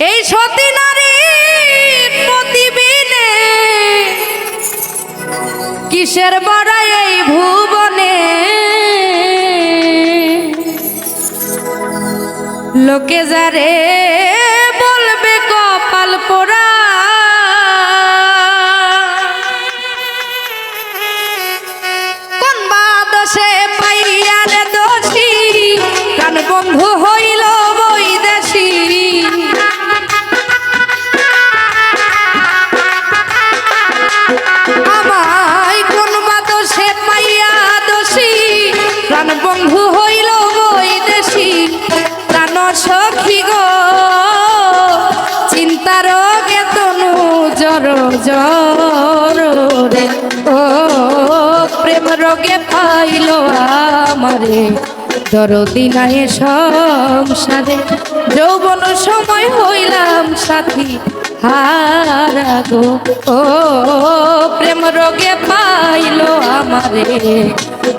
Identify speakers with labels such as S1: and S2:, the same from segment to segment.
S1: এই সতী নারী প্রতিবিনে কিসের বড় এই ভুবনে? লোকে যারে রোগে পাইল আমারে। দরদি নাই সংসারে, যৌবন সময় হইলাম সাথী হারা গো। ও, প্রেম রোগে পাইল আমারে।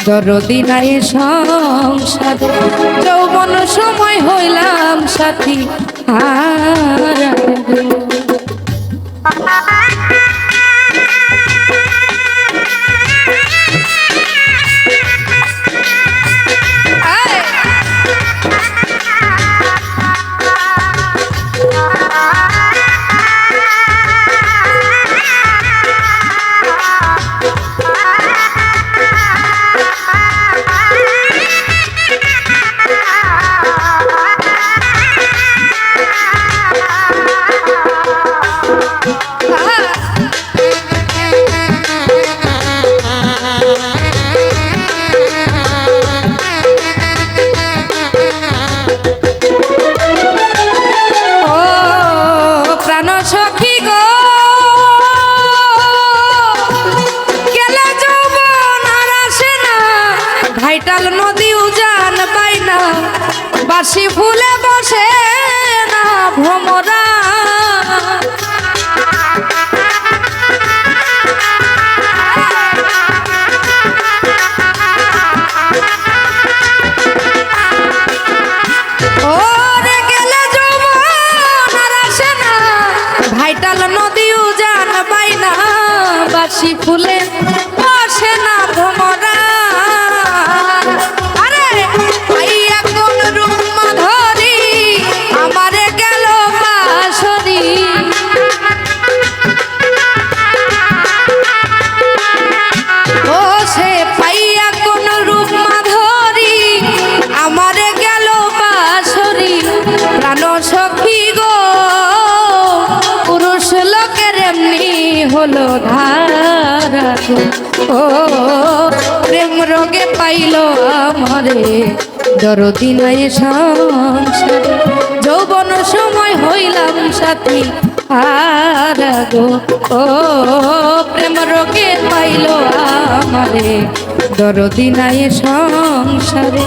S1: দরদি নাই সংসারে, যৌবন সময় হইলাম সাথী হারা ভাইটাল নদী উজান পাই না বাসি ফুলে বসে না ভ্রমরা ভাইটাল নদী উজান ফুলে বসে না ভ্রমরা ধারা ও, প্রেম রোগে পাইল আমারে। দরদি নাই সংসারে। যৌবন সময় হইলাম সাথী আর গো ও, প্রেম রোগে পাইল আমারে। দরদি নাই সংসারে।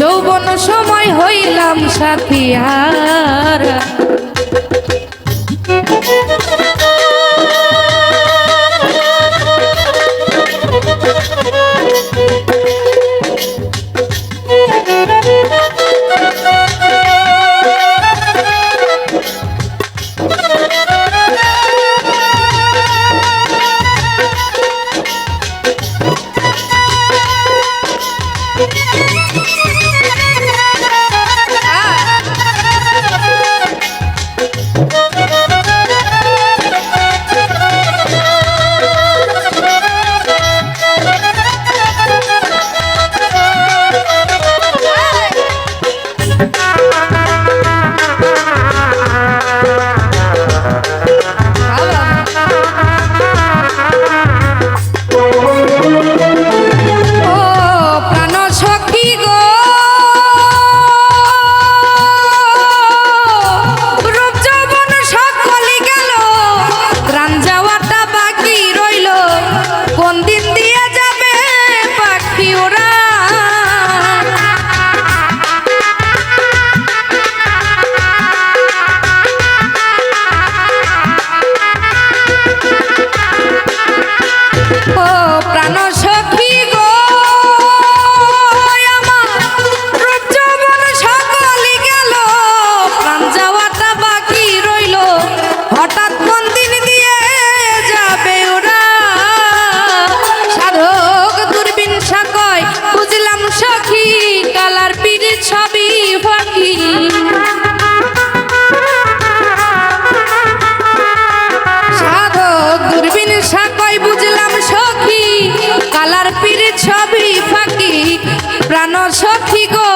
S1: যৌবন সময় হইলাম সাথী ছবি ফাঁকি সাধক দূরবীন সাকই বুঝলাম সখী, কালার পীর ছবি ফাঁকি। প্রাণ সখী গো,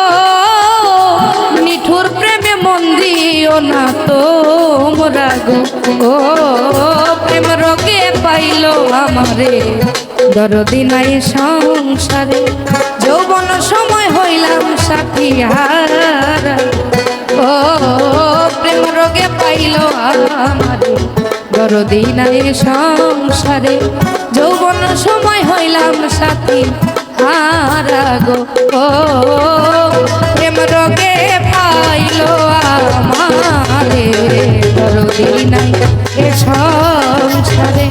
S1: নিঠুর প্রেমে মন দিও না তোমরা গো। প্রেম রোগে পাইল আমারে। দরদি নাই সংসারে, যৌবন সময় হইলাম সাথী হারা ও, প্রেম রোগে পাইলো আমারে দরদি নাই সংসারে, যৌবন সময় হইলাম সাথী হারা গো। ও, প্রেম রোগে পাইলো আমারে দরদি নাই সংসারে।